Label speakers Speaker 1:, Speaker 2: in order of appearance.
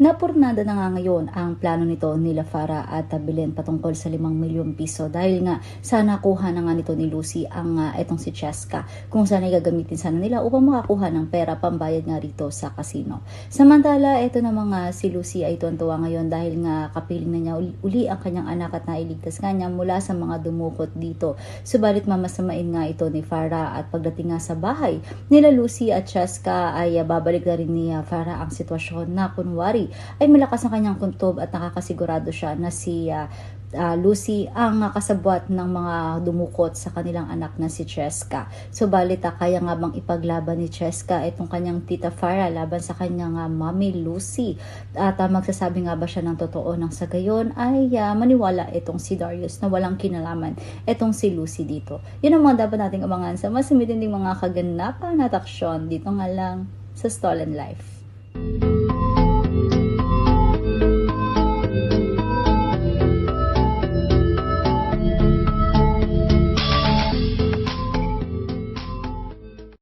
Speaker 1: Napurnada na nga ngayon ang plano nito nila Farah at Belen patungkol sa 5 milyong piso dahil nga sana kuha na nga nito ni Lucy ang uh, itong si Cheska kung saan gagamitin sana nila upang makakuha ng pera pambayad nga rito sa casino. Samantala, ito na mga si Lucy ay tuwan-tuwa ngayon dahil nga kapiling na niya uli, uli ang kanyang anak at nailigtas nga niya mula sa mga dumukot dito. Subalit mamasamain nga ito ni Farah at pagdating nga sa bahay nila Lucy at Cheska ay uh, babalik na rin ni uh, Farah ang sitwasyon na kunwari ay malakas ang kanyang kuntob at nakakasigurado siya na si uh, uh, Lucy ang uh, kasabwat ng mga dumukot sa kanilang anak na si Cheska. So balita kaya nga bang ipaglaban ni Cheska itong kanyang tita Farah laban sa kanyang uh, mommy Lucy. At uh, magsasabi nga ba siya ng totoo nang sa gayon ay uh, maniwala itong si Darius na walang kinalaman itong si Lucy dito. Yun ang mga dapat nating abangan sa mas mga kaganapan at aksyon dito nga lang sa Stolen Life.